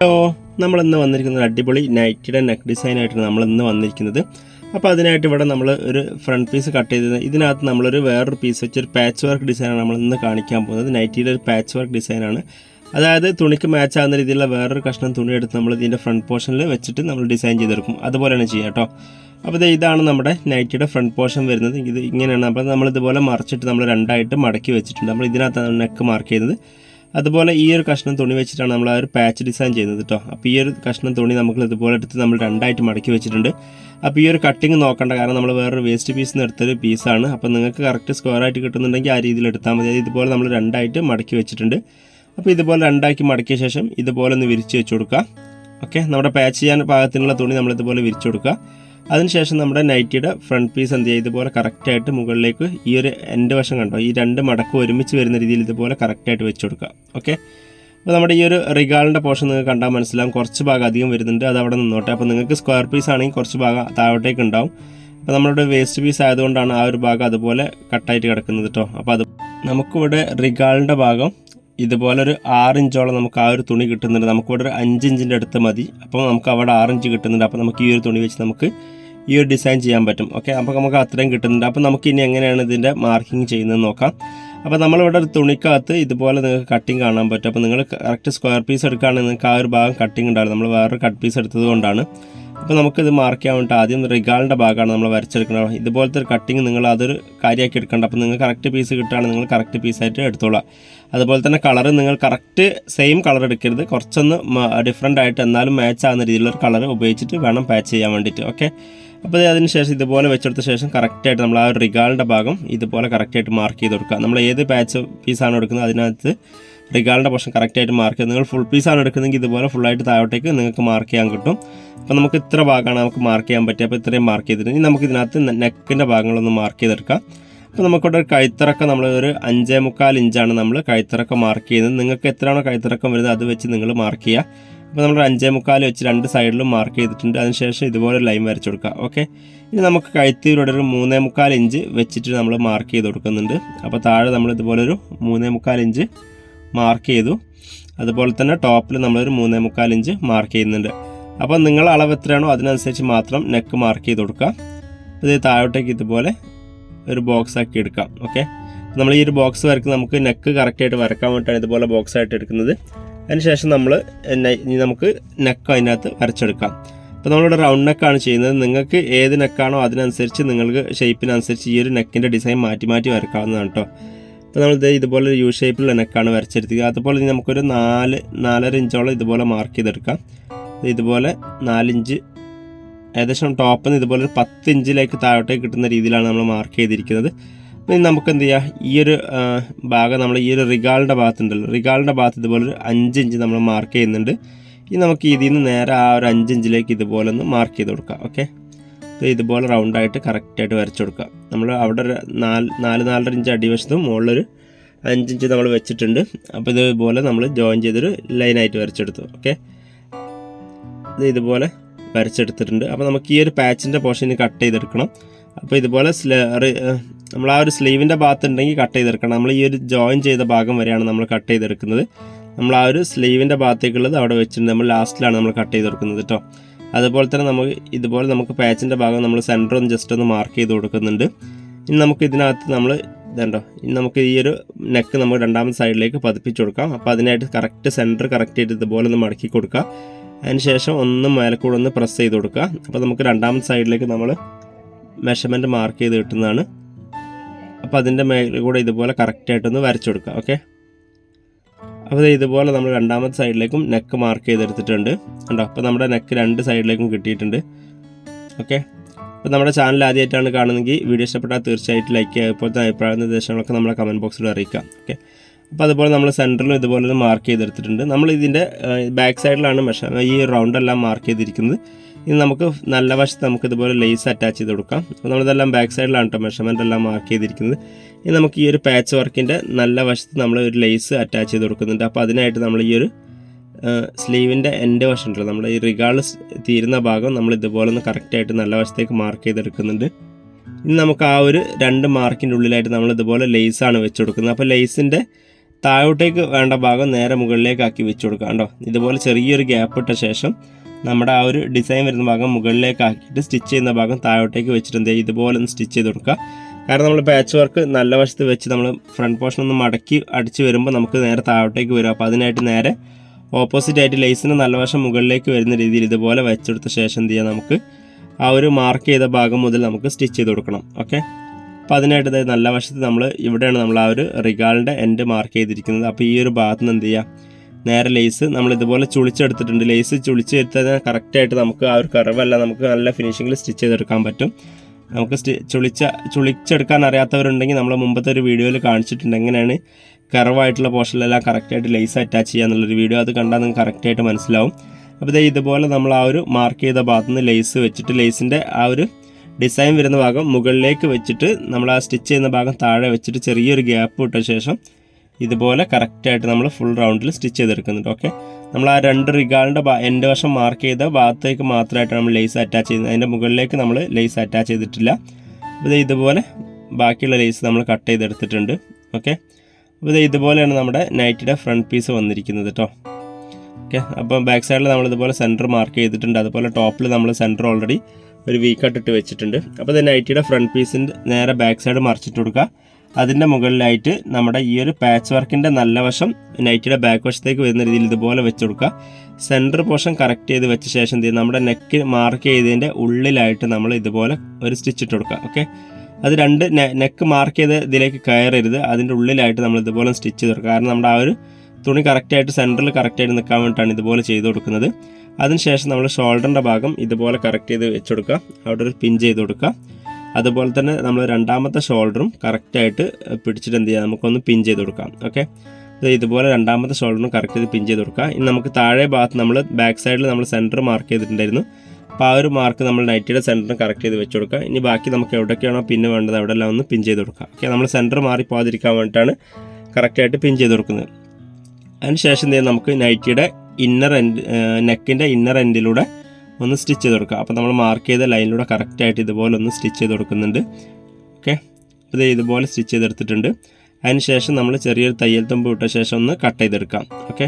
Hello നമ്മൾ ഇന്ന് വന്നിരിക്കുന്നത് അടിപൊളി നൈറ്റിയുടെ നെക്ക് ഡിസൈൻ ആയിട്ടാണ് നമ്മൾ ഇന്ന് വന്നിരിക്കുന്നത്. അപ്പോൾ അതിനായിട്ട് ഇവിടെ നമ്മൾ ഒരു ഫ്രണ്ട് പീസ് കട്ട് ചെയ്തത് ഇതിനകത്ത് നമ്മളൊരു വേറൊരു പീസ് വെച്ചൊരു പാച്ച് വർക്ക് ഡിസൈനാണ് നമ്മൾ ഇന്ന് കാണിക്കാൻ പോകുന്നത്. നൈറ്റിയുടെ ഒരു പാച്ച് വർക്ക് ഡിസൈനാണ് അതായത് തുണിക്ക് മാച്ച് ആകുന്ന രീതിയിലുള്ള വേറൊരു കഷ്ണം തുണി എടുത്ത് നമ്മൾ ഇതിന്റെ ഫ്രണ്ട് പോർഷനിൽ വെച്ചിട്ട് നമ്മൾ ഡിസൈൻ ചെയ്തെടുക്കും. അതുപോലെയാണ് ചെയ്യുക കേട്ടോ. അപ്പോൾ ഇത് ഇതാണ് നമ്മുടെ നൈറ്റിയുടെ ഫ്രണ്ട് പോർഷൻ വരുന്നത്. ഇത് ഇങ്ങനെയാണ്. അപ്പോൾ നമ്മൾ ഇതുപോലെ മറിച്ചിട്ട് നമ്മൾ രണ്ടായിട്ട് മടക്കി വെച്ചിട്ടുണ്ട്. നമ്മൾ ഇതിനകത്താണ് നെക്ക് മാർക്ക് ചെയ്യുന്നത്. അതുപോലെ ഈ ഒരു കഷ്ണം തുണി വെച്ചിട്ടാണ് നമ്മൾ ആ ഒരു പാച്ച് ഡിസൈൻ ചെയ്യുന്നത് കേട്ടോ അപ്പോൾ ഈ ഒരു കഷ്ണം തുണി നമുക്ക് ഇതുപോലെ എടുത്ത് നമ്മൾ രണ്ടായിട്ട് മടക്കി വെച്ചിട്ടുണ്ട്. അപ്പോൾ ഈ ഒരു കട്ടിങ് നോക്കേണ്ട കാരണം നമ്മൾ വേറൊരു വേസ്റ്റ് പീസ് നിന്ന് എടുത്തൊരു പീസാണ് അപ്പോൾ നിങ്ങൾക്ക് കറക്റ്റ് സ്ക്വയർ ആയിട്ട് കിട്ടുന്നുണ്ടെങ്കിൽ ആ രീതിയിൽ എടുത്താൽ മതി. ഇതുപോലെ നമ്മൾ രണ്ടായിട്ട് മടക്കി വെച്ചിട്ടുണ്ട്. അപ്പോൾ ഇതുപോലെ രണ്ടാക്കി മടക്കിയ ശേഷം ഇതുപോലെ ഒന്ന് വിരിച്ച് വെച്ച് കൊടുക്കുക. ഓക്കെ നമ്മുടെ പാച്ച് ചെയ്യാൻ പാകത്തിനുള്ള തുണി നമ്മൾ ഇതുപോലെ വിരിച്ചു കൊടുക്കുക. അതിനുശേഷം നമ്മുടെ നൈറ്റിയുടെ ഫ്രണ്ട് പീസ് എന്ത് ചെയ്യുക ഇതുപോലെ കറക്റ്റായിട്ട് മുകളിലേക്ക് ഈ ഒരു എന്റെ വശം കണ്ടോ? ഈ രണ്ട് മടക്ക് ഒരുമിച്ച് വരുന്ന രീതിയിൽ ഇതുപോലെ കറക്റ്റായിട്ട് വെച്ച് കൊടുക്കുക. ഓക്കെ അപ്പോൾ നമ്മുടെ ഈ ഒരു റിഗാളിന്റെ പോർഷൻ നിങ്ങൾക്ക് കണ്ടാൽ മനസ്സിലാവും. കുറച്ച് ഭാഗം അധികം വരുന്നുണ്ട്. അത് അവിടെ നിന്നോട്ടെ. അപ്പോൾ നിങ്ങൾക്ക് സ്ക്വയർ പീസ് ആണെങ്കിൽ കുറച്ച് ഭാഗം താഴോട്ടേക്ക് ഉണ്ടാവും. അപ്പോൾ നമ്മുടെ വേസ്റ്റ് പീസ് ആയതുകൊണ്ടാണ് ആ ഒരു ഭാഗം അതുപോലെ കട്ടായിട്ട് കിടക്കുന്നത് കേട്ടോ അപ്പോൾ അത് നമുക്കിവിടെ റിഗാളിന്റെ ഭാഗം ഇതുപോലെ ഒരു ഇഞ്ചോളം നമുക്ക് ആ ഒരു തുണി കിട്ടുന്നുണ്ട്. നമുക്കിവിടെ ഒരു അഞ്ച് ഇഞ്ചിന്റെ അടുത്ത് മതി. അപ്പോൾ നമുക്ക് അവിടെ ആറ് ഇഞ്ച് കിട്ടുന്നുണ്ട്. അപ്പോൾ നമുക്ക് ഈ ഒരു തുണി വെച്ച് നമുക്ക് ഈ ഒരു ഡിസൈൻ ചെയ്യാൻ പറ്റും. ഓക്കെ? അപ്പോൾ നമുക്ക് അത്രയും കിട്ടുന്നുണ്ട്. അപ്പോൾ നമുക്ക് ഇനി എങ്ങനെയാണ് ഇതിന്റെ മാർക്കിംഗ് ചെയ്യുന്നത് നോക്കാം. അപ്പോൾ നമ്മളിവിടെ ഒരു തുണിക്കകത്ത് ഇതുപോലെ നിങ്ങൾക്ക് കട്ടിങ് കാണാൻ പറ്റും. അപ്പോൾ നിങ്ങൾ കറക്റ്റ് സ്ക്വയർ പീസ് എടുക്കുകയാണെങ്കിൽ നിങ്ങൾക്ക് ആ ഒരു ഭാഗം കട്ടിങ് ഉണ്ടാവില്ല. നമ്മൾ വേറൊരു കട്ട് പീസ് എടുത്തത് കൊണ്ടാണ്. അപ്പോൾ നമുക്കിത് മാർക്ക് ചെയ്യാൻ വേണ്ടിയിട്ട് ആദ്യം റിഗാളിന്റെ ഭാഗമാണ് നമ്മൾ വരച്ചെടുക്കുന്നത്. ഇതുപോലത്തെ ഒരു കട്ടിങ് നിങ്ങൾ അതൊരു കാര്യമാക്കി എടുക്കേണ്ട. അപ്പോൾ നിങ്ങൾ കറക്റ്റ് പീസ് കിട്ടുകയാണെങ്കിൽ നിങ്ങൾ കറക്റ്റ് പീസായിട്ട് എടുത്തോളാം. അതുപോലെ തന്നെ കളർ നിങ്ങൾ കറക്റ്റ് സെയിം കളർ എടുക്കരുത്. കുറച്ചൊന്ന് ഡിഫറെന്റ് ആയിട്ട് എന്നാലും മാച്ച് ആകുന്ന രീതിയിലുള്ള കളർ ഉപയോഗിച്ചിട്ട് വേണം പാച്ച് ചെയ്യാൻ വേണ്ടിയിട്ട്. ഓക്കെ അപ്പോൾ അതിന് ശേഷം ഇതുപോലെ വെച്ചെടുത്ത ശേഷം കറക്റ്റായിട്ട് നമ്മൾ ആ റിഗാളിന്റെ ഭാഗം ഇതുപോലെ കറക്റ്റായിട്ട് മാർക്ക് ചെയ്ത് കൊടുക്കുക. നമ്മൾ ഏത് പാച്ച് പീസാണ് എടുക്കുന്നത് അതിനകത്ത് റിഗാളിന്റെ പോർഷൻ കറക്റ്റായിട്ട് മാർക്ക് ചെയ്യുക. നിങ്ങൾ ഫുൾ പീസാണ് എടുക്കുന്നതെങ്കിൽ ഇതുപോലെ ഫുള്ളായിട്ട് താഴോട്ടേക്ക് നിങ്ങൾക്ക് മാർക്ക് ചെയ്യാൻ കിട്ടും. അപ്പോൾ നമുക്ക് ഇത്ര ഭാഗമാണ് നമുക്ക് മാർക്ക് ചെയ്യാൻ പറ്റുക അപ്പോൾ ഇത്രയും മാർക്ക് ചെയ്തിട്ട് ഇനി നമുക്ക് ഇതിനകത്ത് നെക്കിന്റെ ഭാഗങ്ങളൊന്ന് മാർക്ക് ചെയ്തെടുക്കാം. അപ്പോൾ നമുക്കിവിടെ ഒരു കഴുത്തിറക്കം നമ്മൾ ഒരു അഞ്ചേ മുക്കാൽ ഇഞ്ചാണ് നമ്മൾ കഴുത്തിറക്കം മാർക്ക് ചെയ്യുന്നത്. നിങ്ങൾക്ക് എത്രയാണോ കഴുത്തിറക്കം വരുന്നത് അത് വെച്ച് നിങ്ങൾ മാർക്ക് ചെയ്യുക. അപ്പോൾ നമ്മൾ അഞ്ചേ മുക്കാൽ വെച്ച് രണ്ട് സൈഡിലും മാർക്ക് ചെയ്തിട്ടുണ്ട്. അതിനുശേഷം ഇതുപോലെ ലൈൻ വരച്ചു കൊടുക്കുക. ഓക്കെ ഇനി നമുക്ക് കഴുത്തിലൂടെ ഒരു മൂന്നേ മുക്കാൽ ഇഞ്ച് വെച്ചിട്ട് നമ്മൾ മാർക്ക് ചെയ്ത് കൊടുക്കുന്നുണ്ട്. അപ്പോൾ താഴെ നമ്മൾ ഇതുപോലെ ഒരു മൂന്നേ മുക്കാൽ ഇഞ്ച് മാർക്ക് ചെയ്തു. അതുപോലെ തന്നെ ടോപ്പിൽ നമ്മളൊരു മൂന്നേ മുക്കാൽ ഇഞ്ച് മാർക്ക് ചെയ്യുന്നുണ്ട്. അപ്പോൾ നിങ്ങൾ അളവ് എത്രയാണോ അതിനനുസരിച്ച് മാത്രം നെക്ക് മാർക്ക് ചെയ്ത് കൊടുക്കുക. ഇത് താഴോട്ടേക്ക് ഇതുപോലെ ഒരു ബോക്സ് ആക്കി എടുക്കാം. ഓക്കെ നമ്മൾ ഈ ഒരു ബോക്സ് വരയ്ക്കുന്ന നമുക്ക് നെക്ക് കറക്റ്റായിട്ട് വരക്കാൻ വേണ്ടിയിട്ടാണ് ഇതുപോലെ ബോക്സ് ആയിട്ട് എടുക്കുന്നത്. അതിനുശേഷം നമ്മൾ നമുക്ക് നെക്ക് അതിനകത്ത് വരച്ചെടുക്കാം. അപ്പോൾ നമ്മളിവിടെ റൗണ്ട് നെക്കാണ് ചെയ്യുന്നത്. നിങ്ങൾക്ക് ഏത് നെക്കാണോ അതിനനുസരിച്ച് നിങ്ങൾക്ക് ഷേപ്പിനനുസരിച്ച് ഈ ഒരു നെക്കിന്റെ ഡിസൈൻ മാറ്റി മാറ്റി വരക്കാവുന്നതാണ് കേട്ടോ അപ്പോൾ നമ്മൾ ഇത് ഇതുപോലെ ഒരു യു ഷേപ്പിലുള്ള നെക്കാണ് വരച്ചെടുത്തത്. അതുപോലെ ഇനി നമുക്കൊരു നാല് നാലര ഇഞ്ചോളം ഇതുപോലെ മാർക്ക് ചെയ്തെടുക്കാം. ഇതുപോലെ നാലിഞ്ച് ഏകദേശം ടോപ്പിൽ നിന്ന് ഇതുപോലെ ഒരു പത്ത് ഇഞ്ചിലേക്ക് താഴോട്ടേക്ക് കിട്ടുന്ന രീതിയിലാണ് നമ്മൾ മാർക്ക് ചെയ്തിരിക്കുന്നത്. അപ്പം നമുക്ക് എന്ത് ചെയ്യുക ഈ ഒരു ഭാഗം നമ്മൾ ഈ ഒരു റിഗാളിന്റെ ഭാഗത്തുണ്ടല്ലോ. റിഗാളിന്റെ ഭാഗത്ത് ഇതുപോലെ ഒരു അഞ്ച് ഇഞ്ച് നമ്മൾ മാർക്ക് ചെയ്യുന്നുണ്ട്. ഇനി നമുക്ക് ഇതിൽ നിന്ന് നേരെ ആ ഒരു അഞ്ച് ഇഞ്ചിലേക്ക് ഇതുപോലെ ഒന്ന് മാർക്ക് ചെയ്ത് കൊടുക്കാം. ഓക്കെ ഇതുപോലെ റൗണ്ടായിട്ട് കറക്റ്റായിട്ട് വരച്ചു കൊടുക്കുക. നമ്മൾ അവിടെ ഒരു നാല് നാല് നാലര ഇഞ്ച് അടിവശത്തും മുകളിലൊരു അഞ്ചിഞ്ച് നമ്മൾ വെച്ചിട്ടുണ്ട്. അപ്പോൾ ഇതുപോലെ നമ്മൾ ജോയിൻ ചെയ്തൊരു ലൈനായിട്ട് വരച്ചെടുത്തു. ഓക്കെ ഇത് ഇതുപോലെ വരച്ചെടുത്തിട്ടുണ്ട്. അപ്പോൾ നമുക്ക് ഈ ഒരു പാച്ചിന്റെ പോർഷൻ കട്ട് ചെയ്തെടുക്കണം. അപ്പോൾ ഇതുപോലെ നമ്മൾ ആ ഒരു സ്ലീവിന്റെ ഭാഗത്ത് ഉണ്ടെങ്കിൽ കട്ട് ചെയ്തെടുക്കണം. നമ്മൾ ഈ ഒരു ജോയിൻ ചെയ്ത ഭാഗം വരെയാണ് നമ്മൾ കട്ട് ചെയ്തെടുക്കുന്നത്. നമ്മൾ ആ ഒരു സ്ലീവിന്റെ ഭാഗത്തേക്കുള്ളത് അവിടെ വെച്ചിട്ടുണ്ട്. നമ്മൾ ലാസ്റ്റിലാണ് നമ്മൾ കട്ട് ചെയ്തെടുക്കുന്നത് കേട്ടോ അതുപോലെ തന്നെ നമുക്ക് ഇതുപോലെ നമുക്ക് പാച്ചിന്റെ ഭാഗം നമ്മൾ സെന്റർ ഒന്ന് ജസ്റ്റ് ഒന്ന് മാർക്ക് ചെയ്ത് കൊടുക്കുന്നുണ്ട്. ഇനി നമുക്ക് ഇതിനകത്ത് നമ്മൾ ഇതുണ്ടോ? ഇനി നമുക്ക് ഈ ഒരു നെക്ക് നമ്മൾ രണ്ടാമത്തെ സൈഡിലേക്ക് പതിപ്പിച്ച് കൊടുക്കാം. അപ്പോൾ അതിനായിട്ട് കറക്റ്റ് സെന്റർ കറക്റ്റ് ചെയ്ത് ഇതുപോലെ ഒന്ന് മടക്കി കൊടുക്കുക. അതിനുശേഷം ഒന്ന് മേലക്കൂടെ ഒന്ന് പ്രസ് ചെയ്ത് കൊടുക്കുക. അപ്പോൾ നമുക്ക് രണ്ടാമത്തെ സൈഡിലേക്ക് നമ്മൾ മെഷർമെന്റ് മാർക്ക് ചെയ്ത് കിട്ടുന്നതാണ്. അപ്പോൾ അതിന്റെ മേലെ കൂടെ ഇതുപോലെ കറക്റ്റായിട്ടൊന്ന് വരച്ചു കൊടുക്കുക. ഓക്കെ അപ്പോൾ ഇതുപോലെ നമ്മൾ രണ്ടാമത്തെ സൈഡിലേക്കും നെക്ക് മാർക്ക് ചെയ്തെടുത്തിട്ടുണ്ട്. കണ്ടോ? അപ്പോൾ നമ്മുടെ നെക്ക് രണ്ട് സൈഡിലേക്കും കിട്ടിയിട്ടുണ്ട്. ഓക്കെ അപ്പോൾ നമ്മുടെ ചാനൽ ആദ്യമായിട്ടാണ് കാണുന്നതെങ്കിൽ വീഡിയോ ഇഷ്ടപ്പെട്ടാൽ തീർച്ചയായിട്ടും ലൈക്ക് ചെയ്യുക. ഇപ്പോഴത്തെ അഭിപ്രായ നിർദ്ദേശങ്ങളൊക്കെ നമ്മളെ കമന്റ് ബോക്സിൽ അറിയിക്കാം ഓക്കെ അപ്പോൾ അതുപോലെ നമ്മൾ സെന്ററിലും ഇതുപോലെ മാർക്ക് ചെയ്തെടുത്തിട്ടുണ്ട്. നമ്മൾ ഇതിന്റെ ബാക്ക് സൈഡിലാണ് മെഷ ഈ റൗണ്ടെല്ലാം മാർക്ക് ചെയ്തിരിക്കുന്നത്. ഇനി നമുക്ക് നല്ല വശത്ത് നമുക്ക് ഇതുപോലെ ലേസ് അറ്റാച്ച് ചെയ്ത് കൊടുക്കാം. അപ്പോൾ നമ്മളിതെല്ലാം ബാക്ക് സൈഡിലാണ് കേട്ടോ മെഷർമെന്റ് എല്ലാം മാർക്ക് ചെയ്തിരിക്കുന്നത്. ഇനി നമുക്ക് ഈ ഒരു പാച്ച് വർക്കിന്റെ നല്ല വശത്ത് നമ്മൾ ഒരു ലേസ് അറ്റാച്ച് ചെയ്ത് കൊടുക്കുന്നുണ്ട്. അപ്പോൾ അതിനായിട്ട് നമ്മൾ ഈ ഒരു സ്ലീവിന്റെ എന്റെ വശം ഉണ്ടല്ലോ. നമ്മൾ ഈ റിഗാൾ തീരുന്ന ഭാഗം നമ്മൾ ഇതുപോലെ ഒന്ന് കറക്റ്റായിട്ട് നല്ല വശത്തേക്ക് മാർക്ക് ചെയ്തെടുക്കുന്നുണ്ട്. ഇനി നമുക്ക് ആ ഒരു രണ്ട് മാർക്കിന്റെ ഉള്ളിലായിട്ട് നമ്മൾ ഇതുപോലെ ലേസാണ് വെച്ച് കൊടുക്കുന്നത്. അപ്പോൾ ലേസിന്റെ താഴോട്ടേക്ക് വേണ്ട ഭാഗം നേരെ മുകളിലേക്കാക്കി വെച്ച് കൊടുക്കാം കേട്ടോ ഇതുപോലെ ചെറിയൊരു ഗ്യാപ്പ് ഇട്ട ശേഷം നമ്മുടെ ആ ഒരു ഡിസൈൻ വരുന്ന ഭാഗം മുകളിലേക്ക് ആക്കിയിട്ട് സ്റ്റിച്ച് ചെയ്യുന്ന ഭാഗം താഴോട്ടേക്ക് വെച്ചിട്ട് എന്ത് ചെയ്യുക ഇതുപോലെ ഒന്ന് സ്റ്റിച്ച് ചെയ്ത് കൊടുക്കുക. കാരണം നമ്മൾ പാച്ച് വർക്ക് നല്ല വശത്ത് വെച്ച് നമ്മൾ ഫ്രണ്ട് പോർഷൻ ഒന്ന് മടക്കി അടിച്ച് വരുമ്പോൾ നമുക്ക് നേരെ താഴോട്ടേക്ക് വരും. അപ്പോൾ അതിനായിട്ട് നേരെ ഓപ്പോസിറ്റ് ആയിട്ട് ലേസിന് നല്ല വശം മുകളിലേക്ക് വരുന്ന രീതിയിൽ ഇതുപോലെ വെച്ചെടുത്ത ശേഷം എന്ത് ചെയ്യാം നമുക്ക് ആ ഒരു മാർക്ക് ചെയ്ത ഭാഗം മുതൽ നമുക്ക് സ്റ്റിച്ച് ചെയ്ത് കൊടുക്കണം. ഓക്കെ അപ്പോൾ അതിനായിട്ട് നല്ല വശത്ത് നമ്മൾ ഇവിടെയാണ് നമ്മൾ ആ ഒരു റിഗാളിന്റെ എൻഡ് മാർക്ക് ചെയ്തിരിക്കുന്നത്. അപ്പോൾ ഈ ഒരു ഭാഗത്ത് നിന്ന് എന്ത് ചെയ്യുക നേരെ ലേസ് നമ്മൾ ഇതുപോലെ ചുളിച്ചെടുത്തിട്ടുണ്ട്. ലേസ് കറക്റ്റ് കറക്റ്റായിട്ട് നമുക്ക് ആ ഒരു കറവല്ല നമുക്ക് നല്ല ഫിനിഷിങ്ങിൽ സ്റ്റിച്ച് ചെയ്തെടുക്കാൻ പറ്റും. നമുക്ക് ചുളിച്ച ചുളിച്ചെടുക്കാൻ അറിയാത്തവരുണ്ടെങ്കിൽ നമ്മൾ മുമ്പത്തെ ഒരു വീഡിയോയിൽ കാണിച്ചിട്ടുണ്ട്. എങ്ങനെയാണ് കറവായിട്ടുള്ള പോർഷനിലെല്ലാം കറക്റ്റായിട്ട് ലേസ് അറ്റാച്ച് ചെയ്യുക എന്നുള്ളൊരു വീഡിയോ. അത് കണ്ടാൽ നിങ്ങൾക്ക് കറക്റ്റായിട്ട് മനസ്സിലാവും. അപ്പോൾ ദേ ഇതുപോലെ നമ്മൾ ആ ഒരു മാർക്ക് ചെയ്ത ഭാഗത്ത് നിന്ന് ലേസ് വെച്ചിട്ട് ലേസിന്റെ ആ ഒരു ഡിസൈൻ വരുന്ന ഭാഗം മുകളിലേക്ക് വെച്ചിട്ട് നമ്മൾ ആ സ്റ്റിച്ച് ചെയ്യുന്ന ഭാഗം താഴെ വെച്ചിട്ട് ചെറിയൊരു ഗ്യാപ്പ് ഇട്ട ശേഷം ഇതുപോലെ കറക്റ്റായിട്ട് നമ്മൾ ഫുൾ റൗണ്ടിൽ സ്റ്റിച്ച് ചെയ്തെടുക്കുന്നുണ്ട് ഓക്കെ നമ്മൾ ആ രണ്ട് റിഗാളിന്റെ എന്റെ വശം മാർക്ക് ചെയ്ത ഭാഗത്തേക്ക് മാത്രമായിട്ടാണ് നമ്മൾ ലേസ് അറ്റാച്ച് ചെയ്യുന്നത്. അതിന്റെ മുകളിലേക്ക് നമ്മൾ ലേസ് അറ്റാച്ച് ചെയ്തിട്ടില്ല. അപ്പോൾ ഇതുപോലെ ബാക്കിയുള്ള ലേസ് നമ്മൾ കട്ട് ചെയ്തെടുത്തിട്ടുണ്ട് ഓക്കെ അപ്പോൾ ഇതുപോലെയാണ് നമ്മുടെ നൈറ്റിയുടെ ഫ്രണ്ട് പീസ് വന്നിരിക്കുന്നത് കേട്ടോ ഓക്കെ അപ്പം ബാക്ക് സൈഡിൽ നമ്മൾ ഇതുപോലെ സെന്റർ മാർക്ക് ചെയ്തിട്ടുണ്ട്. അതുപോലെ ടോപ്പിൽ നമ്മൾ സെന്റർ ഓൾറെഡി ഒരു വീക്കട്ടിട്ട് വെച്ചിട്ടുണ്ട്. അപ്പോൾ നൈറ്റിയുടെ ഫ്രണ്ട് പീസിന്റെ നേരെ ബാക്ക് സൈഡ് മറിച്ചിട്ട് കൊടുക്കുക. അതിന്റെ മുകളിലായിട്ട് നമ്മുടെ ഈ ഒരു പാച്ച് വർക്കിന്റെ നല്ല വശം നൈറ്റിയുടെ ബാക്ക് വശത്തേക്ക് വരുന്ന രീതിയിൽ ഇതുപോലെ വെച്ച് കൊടുക്കുക. സെന്റർ പോർഷൻ കറക്റ്റ് ചെയ്ത് വെച്ച ശേഷം എന്ത് നമ്മുടെ നെക്ക് മാർക്ക് ചെയ്തതിന്റെ ഉള്ളിലായിട്ട് നമ്മൾ ഇതുപോലെ ഒരു സ്റ്റിച്ച് ഇട്ട് കൊടുക്കുക. ഓക്കെ അത് രണ്ട് നെക്ക് മാർക്ക് ചെയ്ത് ഇതിലേക്ക് കയറരുത്. അതിന്റെ ഉള്ളിലായിട്ട് നമ്മൾ ഇതുപോലെ സ്റ്റിച്ച് ചെയ്ത് കൊടുക്കുക. കാരണം നമ്മുടെ ആ ഒരു തുണി കറക്റ്റായിട്ട് സെന്ററിൽ കറക്റ്റായിട്ട് നിൽക്കാൻ വേണ്ടിയിട്ടാണ് ഇതുപോലെ ചെയ്ത് കൊടുക്കുന്നത്. അതിനുശേഷം നമ്മൾ ഷോൾഡറിന്റെ ഭാഗം ഇതുപോലെ കറക്റ്റ് ചെയ്ത് വെച്ച് കൊടുക്കുക. അവിടെ ഒരു പിൻ ചെയ്ത് കൊടുക്കുക. അതുപോലെ തന്നെ നമ്മൾ രണ്ടാമത്തെ ഷോൾഡറും കറക്റ്റായിട്ട് പിടിച്ചിട്ട് എന്ത് ചെയ്യാം? നമുക്കൊന്ന് പിൻ ചെയ്ത് കൊടുക്കാം. ഓക്കെ ഇതുപോലെ രണ്ടാമത്തെ ഷോൾഡറും കറക്റ്റ് ചെയ്ത് പിൻ ചെയ്ത് കൊടുക്കുക. ഇനി നമുക്ക് താഴെ ഭാഗത്ത് നമ്മൾ ബാക്ക് സൈഡിൽ നമ്മൾ സെന്റർ മാർക്ക് ചെയ്തിട്ടുണ്ടായിരുന്നു. അപ്പോൾ ആ ഒരു മാർക്ക് നമ്മൾ നൈറ്റിയുടെ സെന്ററിന് കറക്റ്റ് ചെയ്ത് വെച്ച് കൊടുക്കുക. ഇനി ബാക്കി നമുക്ക് എവിടെയൊക്കെയാണോ പിന്നെ വേണ്ടത് അവിടെ എല്ലാം ഒന്ന് പിൻ ചെയ്ത് കൊടുക്കുക. ഓക്കെ നമ്മൾ സെന്റർ മാറി പോകാതിരിക്കാൻ വേണ്ടിയിട്ടാണ് കറക്റ്റായിട്ട് പിൻ ചെയ്ത് കൊടുക്കുന്നത്. അതിനുശേഷം എന്ത് നമുക്ക് നൈറ്റിയുടെ ഇന്നർ എൻഡ് നെക്കിന്റെ ഇന്നർ എൻഡിലൂടെ ഒന്ന് സ്റ്റിച്ച് ചെയ്ത് കൊടുക്കുക. അപ്പോൾ നമ്മൾ മാർക്ക് ചെയ്ത ലൈനിലൂടെ കറക്റ്റായിട്ട് ഇതുപോലെ ഒന്ന് സ്റ്റിച്ച് ചെയ്ത് കൊടുക്കുന്നുണ്ട്. ഓക്കെ ഇത് ഇതുപോലെ സ്റ്റിച്ച് ചെയ്തെടുത്തിട്ടുണ്ട്. അതിനുശേഷം നമ്മൾ ചെറിയൊരു തയ്യൽ തുമ്പ് ഇട്ട ശേഷം ഒന്ന് കട്ട് ചെയ്തെടുക്കാം. ഓക്കെ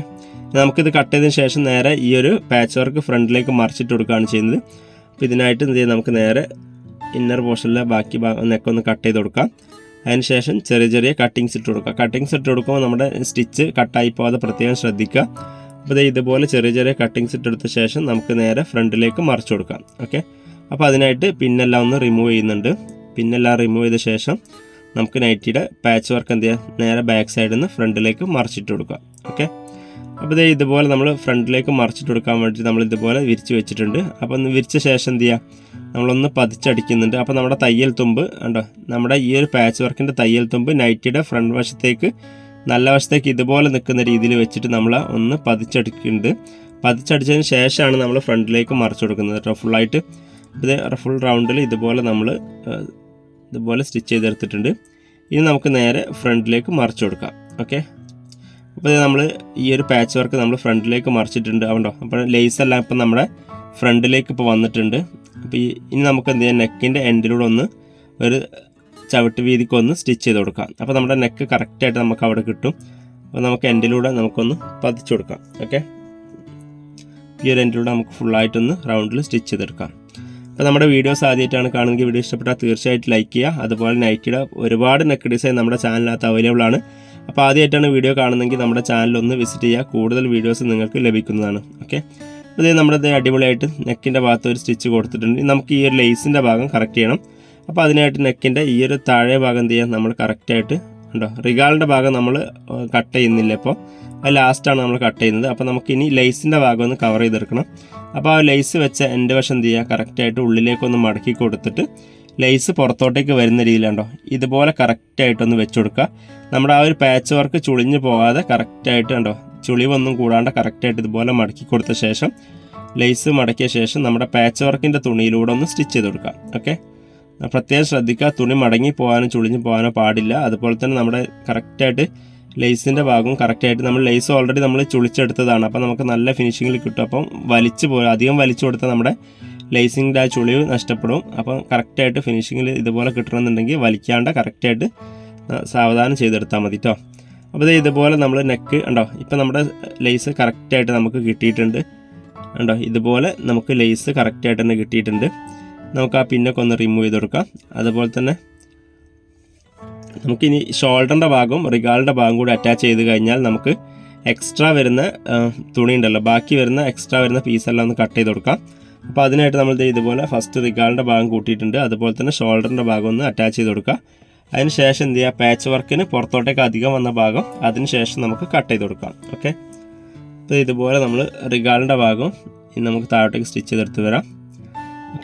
നമുക്കിത് കട്ട് ചെയ്തതിന് ശേഷം നേരെ ഈ ഒരു പാച്ച് വർക്ക് ഫ്രണ്ടിലേക്ക് മറിച്ചിട്ട് കൊടുക്കുകയാണ് ചെയ്യുന്നത്. അപ്പോൾ ഇതിനായിട്ട് എന്ത് നമുക്ക് നേരെ ഇന്നർ പോർഷനിലെ ബാക്കി നെക്കൊന്ന് കട്ട് ചെയ്ത് കൊടുക്കാം. അതിനുശേഷം ചെറിയ ചെറിയ കട്ടിങ്സ് ഇട്ട് കൊടുക്കുക. കട്ടിങ്സ് ഇട്ട് കൊടുക്കുമ്പോൾ നമ്മുടെ സ്റ്റിച്ച് കട്ടായി പോകാതെ പ്രത്യേകം ശ്രദ്ധിക്കുക. അപ്പോൾ ഇതുപോലെ ചെറിയ ചെറിയ കട്ടിങ്സ് ഇട്ടെടുത്ത ശേഷം നമുക്ക് നേരെ ഫ്രണ്ടിലേക്ക് മറിച്ച് കൊടുക്കാം. ഓക്കെ അപ്പോൾ അതിനായിട്ട് പിന്നെല്ലാം ഒന്ന് റിമൂവ് ചെയ്യുന്നുണ്ട്. പിന്നെല്ലാം റിമൂവ് ചെയ്ത ശേഷം നമുക്ക് നൈറ്റിയുടെ പാച്ച് വർക്ക് എന്ത് ചെയ്യാം? നേരെ ബാക്ക് സൈഡിൽ നിന്ന് ഫ്രണ്ടിലേക്ക് മറിച്ചിട്ട് കൊടുക്കാം. ഓക്കെ അപ്പോൾ ഇതേ ഇതുപോലെ നമ്മൾ ഫ്രണ്ടിലേക്ക് മറിച്ചിട്ട് കൊടുക്കാൻ വേണ്ടി നമ്മൾ ഇതുപോലെ വിരിച്ച് വെച്ചിട്ടുണ്ട്. അപ്പോൾ ഒന്ന് വിരിച്ച ശേഷം എന്ത് ചെയ്യുക നമ്മളൊന്ന് പതിച്ചടിക്കുന്നുണ്ട്. അപ്പോൾ നമ്മുടെ തയ്യൽ തുമ്പ് കണ്ടോ? നമ്മുടെ ഈ ഒരു പാച്ച് വർക്കിന്റെ തയ്യൽ തുമ്പ് നൈറ്റിയുടെ ഫ്രണ്ട് വശത്തേക്ക് നല്ല വശത്തേക്ക് ഇതുപോലെ നിൽക്കുന്ന രീതിയിൽ വെച്ചിട്ട് നമ്മൾ ഒന്ന് പതിച്ചടിക്കുന്നുണ്ട്. പതിച്ചടിച്ചതിന് ശേഷമാണ് നമ്മൾ ഫ്രണ്ടിലേക്ക് മറിച്ച് കൊടുക്കുന്നത് കേട്ടോ. ഫുള്ളായിട്ട് ഇത് ഫുൾ റൗണ്ടിൽ ഇതുപോലെ നമ്മൾ ഇതുപോലെ സ്റ്റിച്ച് ചെയ്തെടുത്തിട്ടുണ്ട്. ഇനി നമുക്ക് നേരെ ഫ്രണ്ടിലേക്ക് മറിച്ച് കൊടുക്കാം. ഓക്കെ അപ്പോൾ നമ്മൾ ഈ ഒരു പാച്ച് വർക്ക് നമ്മൾ ഫ്രണ്ടിലേക്ക് മറിച്ചിട്ടുണ്ട്. അതുകൊണ്ടോ അപ്പോൾ ലേസ് എല്ലാം ഇപ്പം നമ്മുടെ ഫ്രണ്ടിലേക്ക് ഇപ്പോൾ വന്നിട്ടുണ്ട്. അപ്പോൾ ഈ ഇനി നമുക്ക് എന്ത് ചെയ്യാം? നെക്കിന്റെ എൻഡിലൂടെ ഒന്ന് ഒരു ചവിട്ട് വീതിക്ക് ഒന്ന് സ്റ്റിച്ച് ചെയ്ത് കൊടുക്കാം. അപ്പോൾ നമ്മുടെ നെക്ക് കറക്റ്റായിട്ട് നമുക്ക് അവിടെ കിട്ടും. അപ്പോൾ നമുക്ക് എൻഡിലൂടെ നമുക്കൊന്ന് പതിച്ചു കൊടുക്കാം. ഓക്കെ ഈ ഒരു എൻഡിലൂടെ നമുക്ക് ഫുള്ളായിട്ടൊന്ന് റൗണ്ടിൽ സ്റ്റിച്ച് ചെയ്തെടുക്കാം. അപ്പോൾ നമ്മുടെ വീഡിയോസ് ആദ്യമായിട്ടാണ് കാണുമെങ്കിൽ വീഡിയോ ഇഷ്ടപ്പെട്ടാൽ തീർച്ചയായിട്ടും ലൈക്ക് ചെയ്യുക. അതുപോലെ നൈറ്റിയുടെ ഒരുപാട് നെക്ക് ഡിസൈൻ നമ്മുടെ ചാനലിനകത്ത് അവൈലബിൾ ആണ്. അപ്പോൾ ആദ്യമായിട്ടാണ് വീഡിയോ കാണുന്നതെങ്കിൽ നമ്മുടെ ചാനൽ ഒന്ന് വിസിറ്റ് ചെയ്യുക. കൂടുതൽ വീഡിയോസ് നിങ്ങൾക്ക് ലഭിക്കുന്നതാണ്. ഓക്കെ നമ്മുടെ ഇത് അടിപൊളിയായിട്ട് നെക്കിന്റെ ഭാഗത്ത് ഒരു സ്റ്റിച്ച് കൊടുത്തിട്ടുണ്ട്. നമുക്ക് ഈ ഒരു ലേസിന്റെ ഭാഗം കറക്റ്റ് ചെയ്യണം. അപ്പോൾ അതിനായിട്ട് നെക്കിന്റെ ഈ ഒരു താഴെ ഭാഗം എന്ത് ചെയ്യാം? നമ്മൾ കറക്റ്റായിട്ട് ഉണ്ടോ റിഗാളിന്റെ ഭാഗം നമ്മൾ കട്ട് ചെയ്യുന്നില്ല ഇപ്പോൾ അത് ലാസ്റ്റാണ് നമ്മൾ കട്ട് ചെയ്യുന്നത്. അപ്പോൾ നമുക്ക് ഇനി ലൈസിന്റെ ഭാഗം ഒന്ന് കവർ ചെയ്തെടുക്കണം. അപ്പോൾ ആ ലൈസ് വെച്ച എന്റെ വശം എന്ത് ചെയ്യുക കറക്റ്റായിട്ട് ഉള്ളിലേക്കൊന്ന് മടക്കി കൊടുത്തിട്ട് ലൈസ് പുറത്തോട്ടേക്ക് വരുന്ന രീതിയിലുണ്ടോ ഇതുപോലെ കറക്റ്റായിട്ടൊന്ന് വെച്ച് കൊടുക്കുക. നമ്മുടെ ആ ഒരു പാച്ച് വർക്ക് ചുളിഞ്ഞു പോകാതെ കറക്റ്റായിട്ട് കണ്ടോ? ചുളിവൊന്നും കൂടാണ്ട് കറക്റ്റായിട്ട് ഇതുപോലെ മടക്കി കൊടുത്ത ശേഷം ലൈസ് മടക്കിയ ശേഷം നമ്മുടെ പാച്ച് വർക്കിന്റെ തുണിയിലൂടെ ഒന്ന് സ്റ്റിച്ച് ചെയ്ത് കൊടുക്കുക. ഓക്കെ പ്രത്യേകം ശ്രദ്ധിക്കുക. തുണി മടങ്ങി പോകാനോ ചുളിഞ്ഞു പോകാനോ പാടില്ല. അതുപോലെ തന്നെ നമ്മുടെ കറക്റ്റായിട്ട് ലേസിന്റെ ഭാഗവും കറക്റ്റായിട്ട് നമ്മൾ ലേസ് ഓൾറെഡി നമ്മൾ ചുളിച്ചെടുത്തതാണ്. അപ്പോൾ നമുക്ക് നല്ല ഫിനിഷിങ്ങിൽ കിട്ടും. അപ്പം വലിച്ചു പോയി അധികം വലിച്ചു കൊടുത്താൽ നമ്മുടെ ലേസിന്റെ ആ ചുളിവ് നഷ്ടപ്പെടും. അപ്പം കറക്റ്റായിട്ട് ഫിനിഷിങ്ങിൽ ഇതുപോലെ കിട്ടണമെന്നുണ്ടെങ്കിൽ വലിക്കാണ്ട് കറക്റ്റായിട്ട് സാവധാനം ചെയ്തെടുത്താൽ മതി കേട്ടോ അപ്പോൾ ഇതുപോലെ നമ്മൾ നെക്ക് ഉണ്ടോ ഇപ്പം നമ്മുടെ ലേസ് കറക്റ്റായിട്ട് നമുക്ക് കിട്ടിയിട്ടുണ്ട്. ഉണ്ടോ ഇതുപോലെ നമുക്ക് ലേസ് കറക്റ്റായിട്ട് തന്നെ കിട്ടിയിട്ടുണ്ട്. നമുക്ക് ആ പിന്നൊക്കെ ഒന്ന് റിമൂവ് ചെയ്ത് കൊടുക്കാം. അതുപോലെ തന്നെ നമുക്കിനി ഷോൾഡറിന്റെ ഭാഗവും റിഗാളിന്റെ ഭാഗം കൂടി അറ്റാച്ച് ചെയ്ത് കഴിഞ്ഞാൽ നമുക്ക് എക്സ്ട്രാ വരുന്ന തുണി ഉണ്ടല്ലോ ബാക്കി വരുന്ന എക്സ്ട്രാ വരുന്ന പീസെല്ലാം ഒന്ന് കട്ട് ചെയ്ത് കൊടുക്കാം. അപ്പോൾ അതിനായിട്ട് നമ്മൾ ഇതുപോലെ ഫസ്റ്റ് റിഗാളിന്റെ ഭാഗം കൂട്ടിയിട്ടുണ്ട്. അതുപോലെ തന്നെ ഷോൾഡറിന്റെ ഭാഗം ഒന്ന് അറ്റാച്ച് ചെയ്ത് കൊടുക്കുക. അതിന് ശേഷം എന്ത് ചെയ്യുക പാച്ച് വർക്കിന് പുറത്തോട്ടേക്ക് അധികം വന്ന ഭാഗം അതിന് ശേഷം നമുക്ക് കട്ട് ചെയ്ത് കൊടുക്കാം. ഓക്കെ അപ്പോൾ ഇതുപോലെ നമ്മൾ റിഗാളിന്റെ ഭാഗം നമുക്ക് താഴോട്ടേക്ക് സ്റ്റിച്ച് ചെയ്തെടുത്ത് വരാം.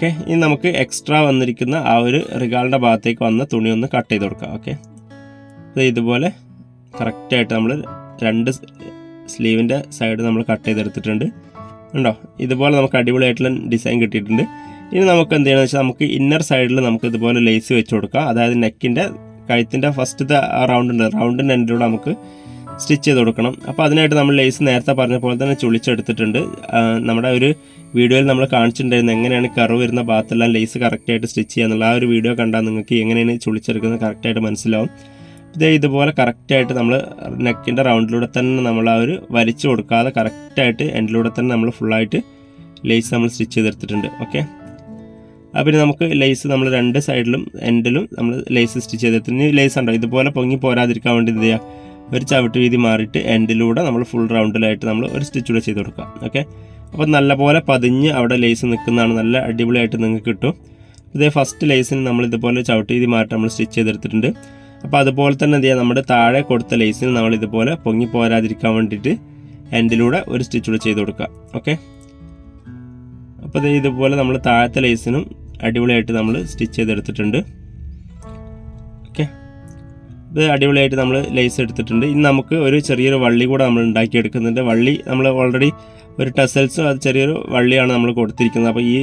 ഓക്കെ ഇനി നമുക്ക് എക്സ്ട്രാ വന്നിരിക്കുന്ന ആ ഒരു റിഗാളിന്റെ ഭാഗത്തേക്ക് വന്ന തുണി ഒന്ന് കട്ട് ചെയ്ത് കൊടുക്കാം ഓക്കെ. ഇതുപോലെ കറക്റ്റായിട്ട് നമ്മൾ രണ്ട് സ്ലീവിന്റെ സൈഡ് നമ്മൾ കട്ട് ചെയ്തെടുത്തിട്ടുണ്ട്. ഉണ്ടോ ഇതുപോലെ നമുക്ക് അടിപൊളിയായിട്ടുള്ള ഡിസൈൻ കിട്ടിയിട്ടുണ്ട്. ഇനി നമുക്ക് എന്ത് ചെയ്യണമെന്ന് വെച്ചാൽ നമുക്ക് ഇന്നർ സൈഡിൽ നമുക്ക് ഇതുപോലെ ലേസ് വെച്ച് കൊടുക്കാം. അതായത് നെക്കിന്റെ കഴുത്തിന്റെ ഫസ്റ്റ് റൗണ്ട് ഉണ്ട് റൗണ്ടിന്റെ എൻഡിലൂടെ നമുക്ക് സ്റ്റിച്ച് ചെയ്ത് കൊടുക്കണം. അപ്പോൾ അതിനായിട്ട് നമ്മൾ ലേസ് നേരത്തെ പറഞ്ഞ പോലെ തന്നെ ചുളിച്ചെടുത്തിട്ടുണ്ട്. നമ്മുടെ ഒരു വീഡിയോയിൽ നമ്മൾ കാണിച്ചിട്ടുണ്ടായിരുന്നു എങ്ങനെയാണ് കറവ് വരുന്ന ഭാഗത്തെല്ലാം ലേസ് കറക്റ്റായിട്ട് സ്റ്റിച്ച് ചെയ്യുക എന്നുള്ള ആ ഒരു വീഡിയോ കണ്ടാൽ നിങ്ങൾക്ക് എങ്ങനെയാണ് ചുളിച്ചെടുക്കുന്നത് കറക്റ്റായിട്ട് മനസ്സിലാവും. ഇത് ഇതുപോലെ കറക്റ്റായിട്ട് നമ്മൾ നെക്കിന്റെ റൗണ്ടിലൂടെ തന്നെ നമ്മൾ ആ ഒരു വലിച്ചു കൊടുക്കാതെ കറക്റ്റായിട്ട് എൻഡിലൂടെ തന്നെ നമ്മൾ ഫുള്ളായിട്ട് ലേസ് നമ്മൾ സ്റ്റിച്ച് ചെയ്തെടുത്തിട്ടുണ്ട്. ഓക്കെ? അപ്പോൾ പിന്നെ നമുക്ക് ലേസ് നമ്മൾ രണ്ട് സൈഡിലും എൻഡിലും നമ്മൾ ലേസ് സ്റ്റിച്ച് ചെയ്തെടുത്തിട്ട് ലേസ് ഉണ്ടോ? ഇതുപോലെ പൊങ്ങി പോരാതിരിക്കാൻ വേണ്ടി എന്ത് ചെയ്യുക ഒരു ചവിട്ട് വീതി മാറിയിട്ട് എൻഡിലൂടെ നമ്മൾ ഫുൾ റൗണ്ടിലായിട്ട് നമ്മൾ ഒരു സ്റ്റിച്ച് കൂടെ ചെയ്ത് കൊടുക്കുക. ഓക്കെ അപ്പോൾ നല്ലപോലെ പതിഞ്ഞ് അവിടെ ലേസ് നിൽക്കുന്നതാണ് നല്ല അടിപൊളിയായിട്ട് നിങ്ങൾക്ക് കിട്ടും. ഇതേ ഫസ്റ്റ് ലേസിന് നമ്മൾ ഇതുപോലെ ചവിട്ട് വീതി മാറ്റി നമ്മൾ സ്റ്റിച്ച് ചെയ്തെടുത്തിട്ടുണ്ട്. അപ്പോൾ അതുപോലെ തന്നെ എന്ത് നമ്മുടെ താഴെ കൊടുത്ത ലേസിന് നമ്മൾ ഇതുപോലെ പൊങ്ങി പോരാതിരിക്കാൻ വേണ്ടിയിട്ട് എൻഡിലൂടെ ഒരു സ്റ്റിച്ച് കൂടെ ചെയ്ത് കൊടുക്കുക. ഓക്കെ അപ്പോൾ ഇതേ ഇതുപോലെ നമ്മൾ താഴത്തെ ലേസിനും അടിപൊളിയായിട്ട് നമ്മൾ സ്റ്റിച്ച് ചെയ്തെടുത്തിട്ടുണ്ട്. ഇത് അടിപൊളിയായിട്ട് നമ്മൾ ലേസ് എടുത്തിട്ടുണ്ട്. ഇനി നമുക്ക് ഒരു ചെറിയൊരു വള്ളി കൂടെ നമ്മൾ ഉണ്ടാക്കിയെടുക്കുന്നുണ്ട്. വള്ളി നമ്മൾ ഓൾറെഡി ഒരു ടെസൽസും അത് ചെറിയൊരു വള്ളിയാണ് നമ്മൾ കൊടുത്തിരിക്കുന്നത്. അപ്പോൾ ഈ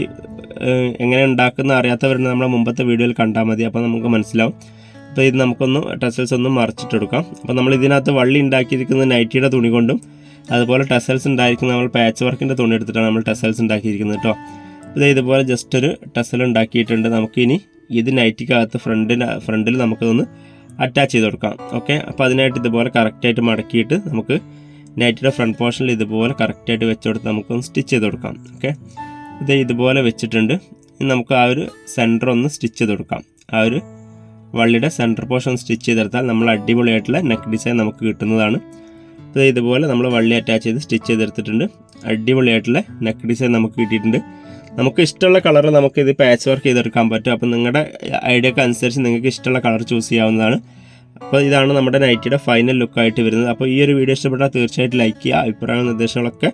എങ്ങനെ ഉണ്ടാക്കുന്ന അറിയാത്തവരുണ്ട് നമ്മുടെ മുമ്പത്തെ വീഡിയോയിൽ കണ്ടാൽ മതി. അപ്പോൾ നമുക്ക് മനസ്സിലാവും. അപ്പോൾ ഇത് നമുക്കൊന്ന് ടെസൽസ് ഒന്ന് മറിച്ചിട്ടെടുക്കാം. അപ്പോൾ നമ്മൾ ഇതിനകത്ത് വള്ളി ഉണ്ടാക്കിയിരിക്കുന്നത് നൈറ്റിയുടെ തുണി കൊണ്ടും അതുപോലെ ടെസൽസ് ഉണ്ടായിരിക്കുന്ന നമ്മൾ പാച്ച് വർക്കിന്റെ തുണി എടുത്തിട്ടാണ് നമ്മൾ ടെസൽസ് ഉണ്ടാക്കിയിരിക്കുന്നത് കേട്ടോ. ഇത് ഇതുപോലെ ജസ്റ്റ് ഒരു ടെസൽ ഉണ്ടാക്കിയിട്ടുണ്ട്. നമുക്കിനി ഇത് നൈറ്റിക്കകത്ത് ഫ്രണ്ടിന് ഫ്രണ്ടിൽ നമുക്കൊന്ന് അറ്റാച്ച് ചെയ്ത് കൊടുക്കാം. ഓക്കെ അപ്പോൾ അതിനായിട്ട് ഇതുപോലെ കറക്റ്റായിട്ട് മടക്കിയിട്ട് നമുക്ക് നൈറ്റിയുടെ ഫ്രണ്ട് പോർഷനിൽ ഇതുപോലെ കറക്റ്റായിട്ട് വെച്ച് കൊടുത്ത് നമുക്കൊന്ന് സ്റ്റിച്ച് ചെയ്ത് കൊടുക്കാം. ഓക്കെ ഇത് ഇതുപോലെ വെച്ചിട്ടുണ്ട്. നമുക്ക് ആ ഒരു സെന്റർ ഒന്ന് സ്റ്റിച്ച് ചെയ്ത് കൊടുക്കാം. ആ ഒരു വള്ളിയുടെ സെന്റർ പോർഷൻ സ്റ്റിച്ച് ചെയ്തെടുത്താൽ നമ്മൾ അടിപൊളിയായിട്ടുള്ള നെക്ക് ഡിസൈൻ നമുക്ക് കിട്ടുന്നതാണ്. ഇത് ഇതുപോലെ നമ്മൾ വള്ളി അറ്റാച്ച് ചെയ്ത് സ്റ്റിച്ച് ചെയ്തെടുത്തിട്ടുണ്ട്. അടിപൊളിയായിട്ടുള്ള നെക്ക് ഡിസൈൻ നമുക്ക് കിട്ടിയിട്ടുണ്ട്. നമുക്ക് ഇഷ്ടമുള്ള കളർ നമുക്ക് ഇത് പാച്ച് വർക്ക് ചെയ്തെടുക്കാൻ പറ്റും. അപ്പം നിങ്ങളുടെ ഐഡിയക്ക് അനുസരിച്ച് നിങ്ങൾക്ക് ഇഷ്ടമുള്ള കളർ ചൂസ് ചെയ്യാവുന്നതാണ്. അപ്പോൾ ഇതാണ് നമ്മുടെ നൈറ്റിയുടെ ഫൈനൽ ലുക്കായിട്ട് വരുന്നത്. അപ്പോൾ ഈ ഒരു വീഡിയോ ഇഷ്ടപ്പെട്ടാൽ തീർച്ചയായിട്ടും ലൈക്ക് ചെയ്യുക അഭിപ്രായ നിർദ്ദേശങ്ങളൊക്കെ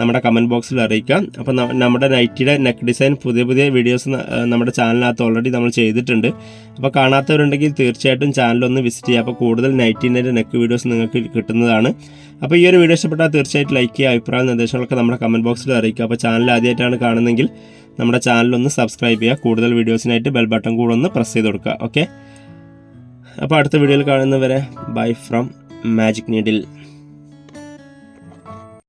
നമ്മുടെ കമന്റ് ബോക്സിൽ അറിയിക്കാം അപ്പോൾ നമ്മുടെ നൈറ്റിയുടെ നെക്ക് ഡിസൈൻ പുതിയ പുതിയ വീഡിയോസ് നമ്മുടെ ചാനലിനകത്ത് ഓൾറെഡി നമ്മൾ ചെയ്തിട്ടുണ്ട്. അപ്പോൾ കാണാത്തവരുണ്ടെങ്കിൽ തീർച്ചയായിട്ടും ചാനലൊന്ന് വിസിറ്റ് ചെയ്യുക. അപ്പോൾ കൂടുതൽ നൈറ്റിന്റെ നെക്ക് വീഡിയോസ് നിങ്ങൾക്ക് കിട്ടുന്നതാണ്. അപ്പോൾ ഈ ഒരു വീഡിയോ ഇഷ്ടപ്പെട്ടാൽ തീർച്ചയായിട്ടും ലൈക്ക് ചെയ്യുക അഭിപ്രായ നിർദ്ദേശങ്ങളൊക്കെ നമ്മുടെ കമന്റ് ബോക്സിൽ അറിയിക്കുക. അപ്പോൾ ചാനൽ ആദ്യമായിട്ടാണ് കാണുന്നതെങ്കിൽ നമ്മുടെ ചാനലൊന്ന് സബ്സ്ക്രൈബ് ചെയ്യുക. കൂടുതൽ വീഡിയോസിനായിട്ട് ബെൽ ബട്ടൺ കൂടെ ഒന്ന് പ്രസ് ചെയ്ത് കൊടുക്കുക. ഓക്കെ അപ്പോൾ അടുത്ത വീഡിയോയിൽ കാണുന്നവരെ ബൈ ഫ്രം മാജിക് നീഡിൽ